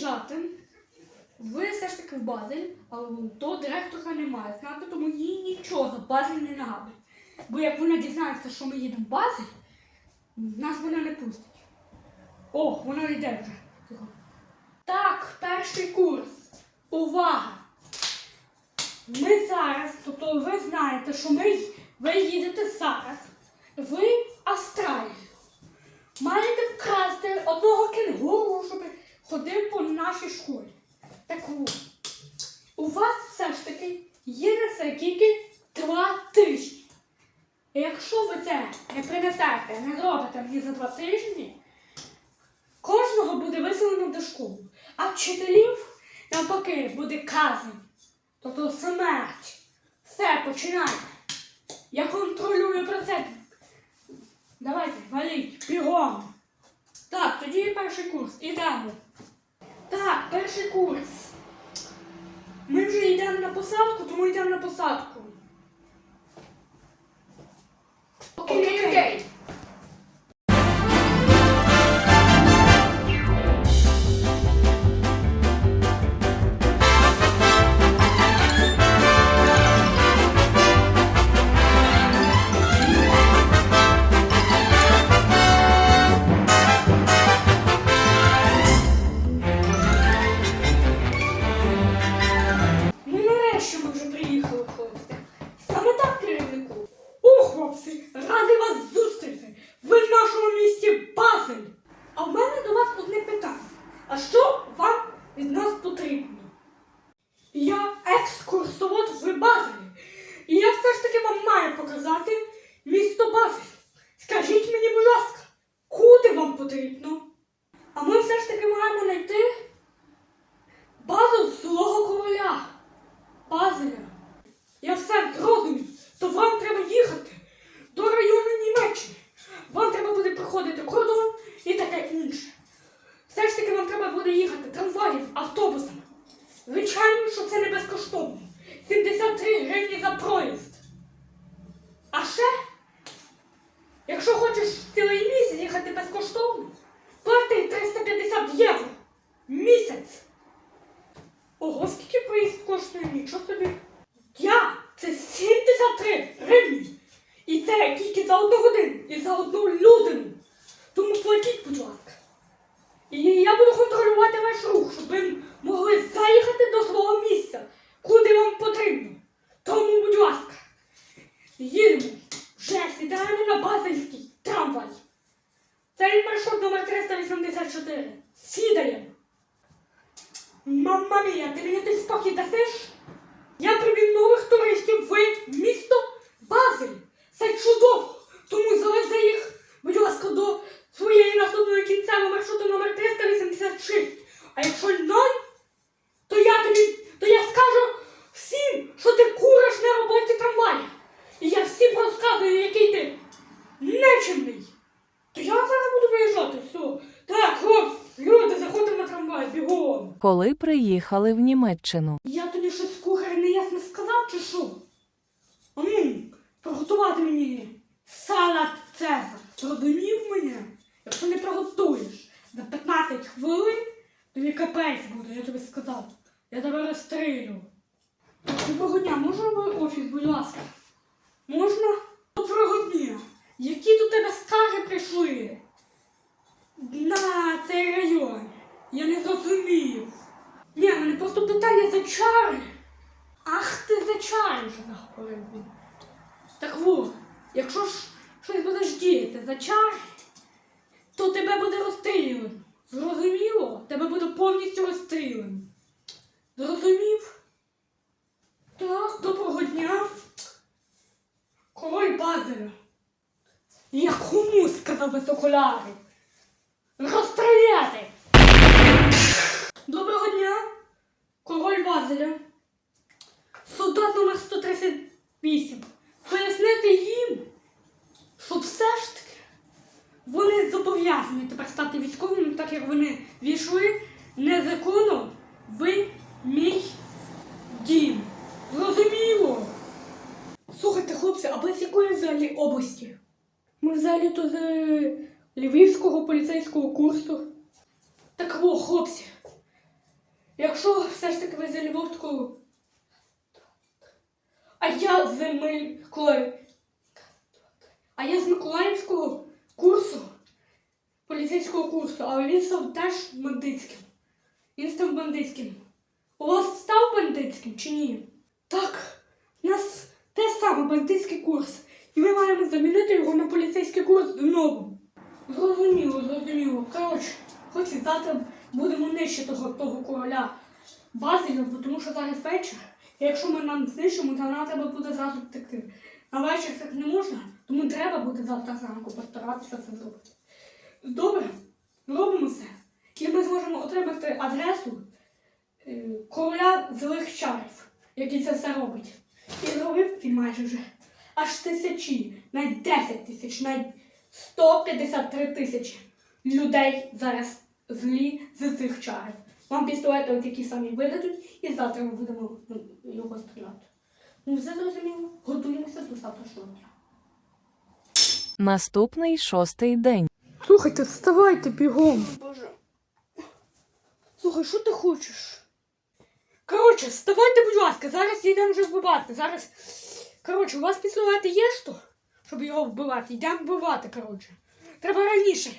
будемо виїжджати. Ви все ж таки в Базель, але то директорка не має знати, тому їй нічого за Базель не нагадує. Бо як вона дізнається, що ми їдемо в Базель, нас вона не пустить. О, вона йде вже. Так, перший курс. Увага! Ми зараз, тобто ви знаєте, що ми, ви їдете зараз в Австралію. Маєте вкрасти одного кенгуру, щоб ходив по нашій школі. Так от, у вас все ж таки є на це тільки два тижні. І якщо ви це не принесете, не зробите мені за два тижні, кожного буде виселено до школи. А вчителів навпаки буде казань. Тобто смерть. Все, починайте. Я контролюю процес. Давайте, валіть, бігом. Так, тоді перший курс. Ідемо. Так, перший курс. Ми вже йдемо на посадку, тому йдемо на посадку. А що вам від нас потрібно? Я екскурсовод в Базелі. І я все ж таки вам маю показати місто Базель. Скажіть мені, будь ласка, куди вам потрібно? А ми все ж таки маємо знайти базу злого короля. Базеля. Я все зрозумів, то вам треба їхати до району Німеччини. Вам треба буде проходити кордон і таке інше. Все ж таки вам треба буде їхати трамваєм, автобусом. Звичайно, що це не безкоштовно. 73 гривні за проїзд. А ще, якщо хочеш цілий місяць їхати безкоштовно, плати 350 євро. Місяць. Ого, скільки проїзд коштує? Нічого собі. Я це 73 гривні. І це тільки за одну годину і за одну людину. Тому платіть, будь ласка. І я буду контролювати ваш рух, щоб ви могли заїхати до свого місця, куди вам потрібно. Тому, будь ласка, їдемо. Вже сідаємо на базельський трамвай. Це маршрут номер 384. Сідаємо. Мамма мія, ти мені той спокій дасиш? Я привів нових туристів в місто Базель. Це чудово. Тому завези їх, будь ласка, до своєї наступної кінцевого маршруту номер 386. А якщо ноль, то я тобі, то я скажу всім, що ти куриш на роботі трамвая. І я всім розказую, який ти нечемний. То я зараз виїжджати, все. Так, хлопці, люди, заходимо на трамвай, бігом. Коли приїхали в Німеччину. Я тобі щось кухар неясно сказав, чи що? А ну, приготувати мені салат Цезар. Зрозумів мене? Якщо не приготуєш за 15 хвилин, тобі капець буде, я тобі сказав. Я тебе розстрілю. Доброго дня, можна в офіс, будь ласка? Можна? Доброго дня. Які до тебе скарги прийшли? На цей район. Я не зрозумів. Ні, мене просто питання за чари. Ах ти за чари вже заговорив він. Так от, якщо ж щось будеш діяти за чари, то тебе буде розстрілено. Зрозуміло? Тебе буде повністю розстрілено. Зрозумів? Так, доброго дня. Король Базеля. Я кому сказав без окулярів? Розстріляти! Доброго дня, король Базеля. Солдат номер 138. Пояснити їм, що все ж таки вони зобов'язані тепер стати військовими, так як вони війшли незаконно в мій дім. Зрозуміло. Слухайте, хлопці, а ви з якої взагалі області? Ми взагалі то з е, львівського поліцейського курсу. Так во, хлопці. Якщо все ж таки ви з Львовського. А я з Миколаїв. А я з Миколаївського курсу, поліцейського курсу, але він став теж бандитським. Він став бандитським. У вас став бандитським чи ні? Так, у нас те саме бандитський курс. І ми маємо замінити його на поліцейський курс знову. Зрозуміло, зрозуміло. Коротше, хоч і завтра будемо нищити того, короля Базіля, тому що зараз вечір. І якщо ми нам знищимо, то нам треба буде зразу втекти. На вечір так не можна, тому треба буде завтра зранку постаратися це зробити. Добре, робимо це. І ми зможемо отримати адресу е, короля злих чарів, який це все робить. І зробив він майже вже аж тисячі, навіть 10 тисяч, навіть 153 тисячі людей зараз злі з цих чарів. Вам пістолети такі самі видадуть, і завтра ми будемо ну, його стріляти. Ну, все зрозуміло. Готуємося до завтрашнього дня. Наступний шостий день. Слухайте, вставайте бігом. Боже. Слухай, що ти хочеш? Коротше, вставайте, будь ласка, зараз йдемо вже вбивати. Зараз. Коротше, у вас пістолети є що? Щоб його вбивати. Йдемо вбивати, коротше. Треба раніше.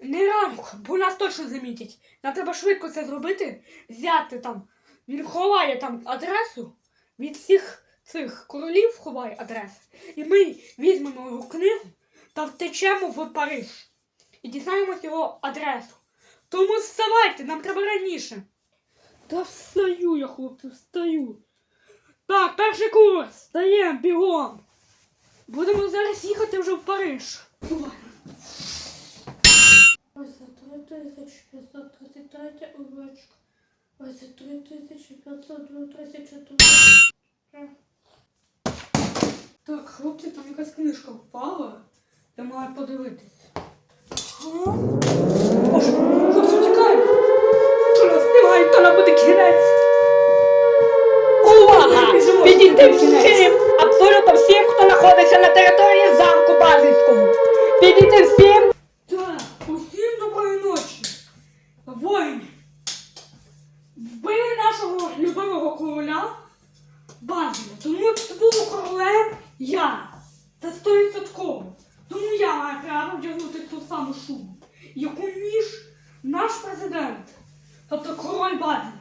Не ранку, бо нас точно замітять. Нам треба швидко це зробити, взяти там. Він ховає там адресу від всіх цих королів ховає адресу. І ми візьмемо його книгу та втечемо в Париж. І дізнаємось його адресу. Тому вставайте, нам треба раніше. Та встаю я, хлопці, встаю. Так, перший курс, встаємо, бігом. Будемо зараз їхати вже в Париж. Давай. Ось за три тисячі п'ятсот тридцять третя овечка. Ось за три тисячі п'ятсот тридцять четверта. Так, хлопці, там якась книжка впала. Я маю подивитись. Підійти всім. Так, усім доброї ночі. Воїни. Вбили нашого любимого короля Базіля. Тому що був королем я. Це стовідсотково. Тому я маю право вдягнути ту саму шубу, яку ніж наш президент. Тобто король Базіля.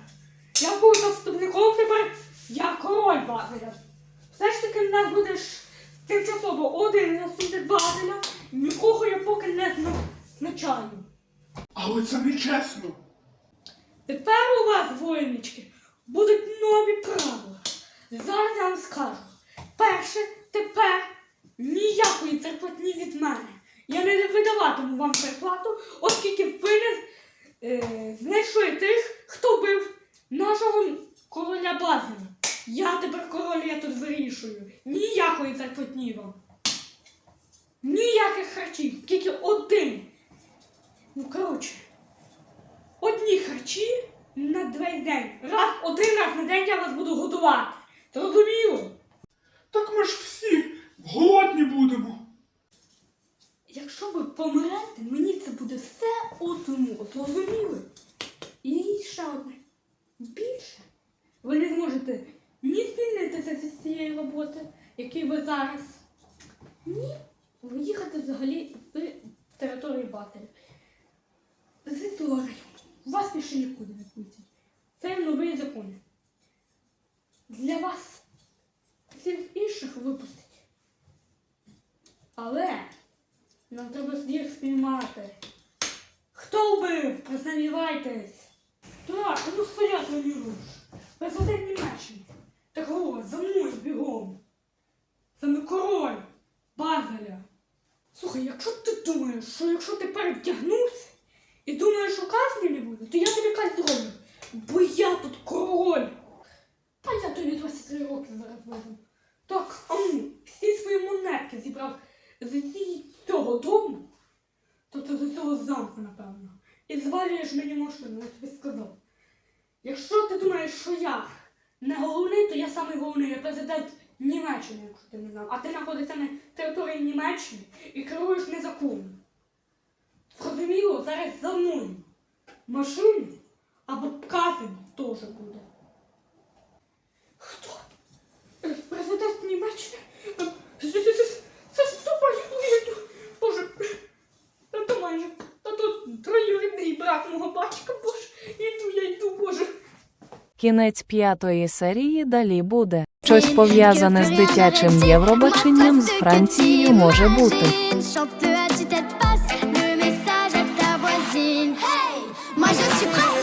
Я був заступником, тепер я король Базіля. Все ж таки в нас буде ж тимчасово один заступник Базіля, нікого я поки не зна- значаю. Але це не чесно. Тепер у вас, воїнички, будуть нові правила. Зараз я вам скажу. Перше, тепер ніякої зарплатні від мене. Я не видаватиму вам зарплату, оскільки ви не е, знайшли тих, хто вбив нашого короля Базина. Я тепер король, я тут вирішую. Ніякої зарплатні вам. Ніяких харчів, тільки один. Ну, коротше. Одні харчі на весь день. Раз, один раз на день я вас буду годувати. Зрозуміло? Так ми ж всі голодні будемо. Якщо ви помрете, мені це буде все одно. Зрозуміли? І ще одне. Більше. Ви не зможете ні звільнитися зі цієї роботи, який ви зараз, ні виїхати взагалі з території Батарі. З цього. Вас більше нікуди не пустять. Це новий закон. Для вас всіх інших випустять. Але нам треба їх спіймати. Хто вбив? Признавайтесь. Так, ну стоять мені руш. Президент Німеччини. Так о, за мною бігом. Саме король Базеля. Слухай, якщо ти думаєш, що якщо ти перевдягнувся що казні не буде, то я тобі казь зроблю. Бо я тут король. А я тобі 23 роки зараз буду. Так, а ну, всі свої монетки зібрав з цього дому, тобто з цього замку, напевно. І звалюєш мені машину, я тобі сказав. Якщо ти думаєш, що я не головний, то я самий головний, я президент Німеччини, якщо ти не знав. А ти знаходишся на території Німеччини, і керуєш незаконно. Зрозуміло, зараз за мною. Машину або казин теж буде. Хто? Президент Німеччини? Е, Заступай, я йду. Боже, та то майже, та то троюрідний брат мого батька, боже, іду, я йду, боже. Кінець п'ятої серії далі буде. Щось пов'язане з дитячим Євробаченням з Францією може бути. suis prêt